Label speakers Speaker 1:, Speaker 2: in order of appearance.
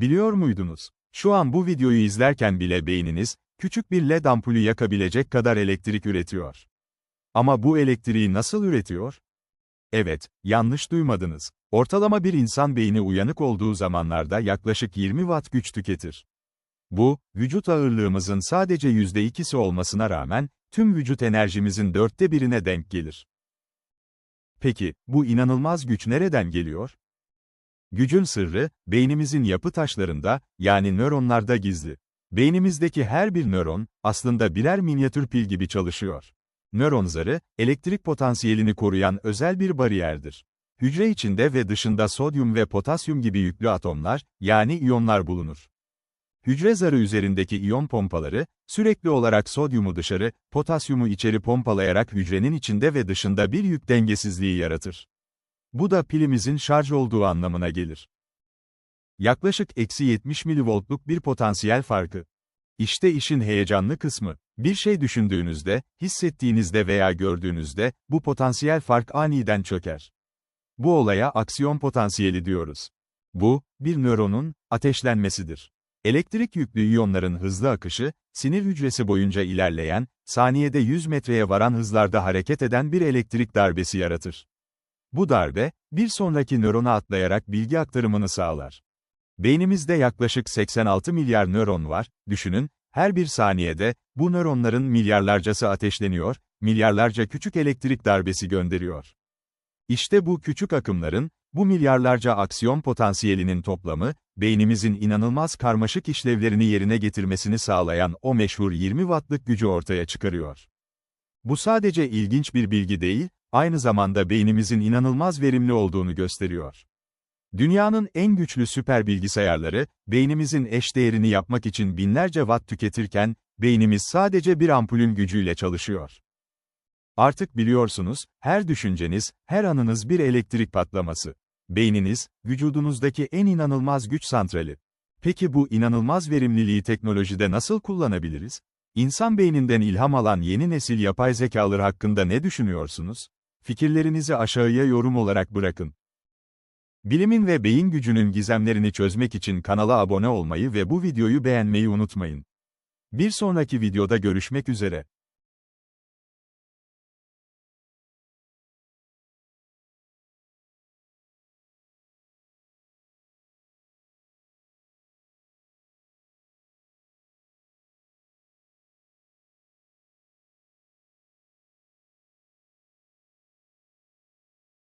Speaker 1: Biliyor muydunuz? Şu an bu videoyu izlerken bile beyniniz, küçük bir led ampulü yakabilecek kadar elektrik üretiyor. Ama bu elektriği nasıl üretiyor? Evet, yanlış duymadınız. Ortalama bir insan beyni uyanık olduğu zamanlarda yaklaşık 20 watt güç tüketir. Bu, vücut ağırlığımızın sadece %2'si olmasına rağmen, tüm vücut enerjimizin dörtte birine denk gelir. Peki, bu inanılmaz güç nereden geliyor? Gücün sırrı, beynimizin yapı taşlarında, yani nöronlarda gizli. Beynimizdeki her bir nöron, aslında birer minyatür pil gibi çalışıyor. Nöron zarı, elektrik potansiyelini koruyan özel bir bariyerdir. Hücre içinde ve dışında sodyum ve potasyum gibi yüklü atomlar, yani iyonlar bulunur. Hücre zarı üzerindeki iyon pompaları, sürekli olarak sodyumu dışarı, potasyumu içeri pompalayarak hücrenin içinde ve dışında bir yük dengesizliği yaratır. Bu da pilimizin şarj olduğu anlamına gelir. Yaklaşık eksi 70 milivoltluk bir potansiyel farkı. İşte işin heyecanlı kısmı. Bir şey düşündüğünüzde, hissettiğinizde veya gördüğünüzde, bu potansiyel fark aniden çöker. Bu olaya aksiyon potansiyeli diyoruz. Bu, bir nöronun, ateşlenmesidir. Elektrik yüklü iyonların hızlı akışı, sinir hücresi boyunca ilerleyen, saniyede 100 metreye varan hızlarda hareket eden bir elektrik darbesi yaratır. Bu darbe, bir sonraki nörona atlayarak bilgi aktarımını sağlar. Beynimizde yaklaşık 86 milyar nöron var, düşünün, her bir saniyede, bu nöronların milyarlarcası ateşleniyor, milyarlarca küçük elektrik darbesi gönderiyor. İşte bu küçük akımların, bu milyarlarca aksiyon potansiyelinin toplamı, beynimizin inanılmaz karmaşık işlevlerini yerine getirmesini sağlayan o meşhur 20 wattlık gücü ortaya çıkarıyor. Bu sadece ilginç bir bilgi değil, aynı zamanda beynimizin inanılmaz verimli olduğunu gösteriyor. Dünyanın en güçlü süper bilgisayarları, beynimizin eş değerini yapmak için binlerce watt tüketirken, beynimiz sadece bir ampulün gücüyle çalışıyor. Artık biliyorsunuz, her düşünceniz, her anınız bir elektrik patlaması. Beyniniz, vücudunuzdaki en inanılmaz güç santrali. Peki bu inanılmaz verimliliği teknolojide nasıl kullanabiliriz? İnsan beyninden ilham alan yeni nesil yapay zekalar hakkında ne düşünüyorsunuz? Fikirlerinizi aşağıya yorum olarak bırakın. Bilimin ve beyin gücünün gizemlerini çözmek için kanala abone olmayı ve bu videoyu beğenmeyi unutmayın. Bir sonraki videoda görüşmek üzere.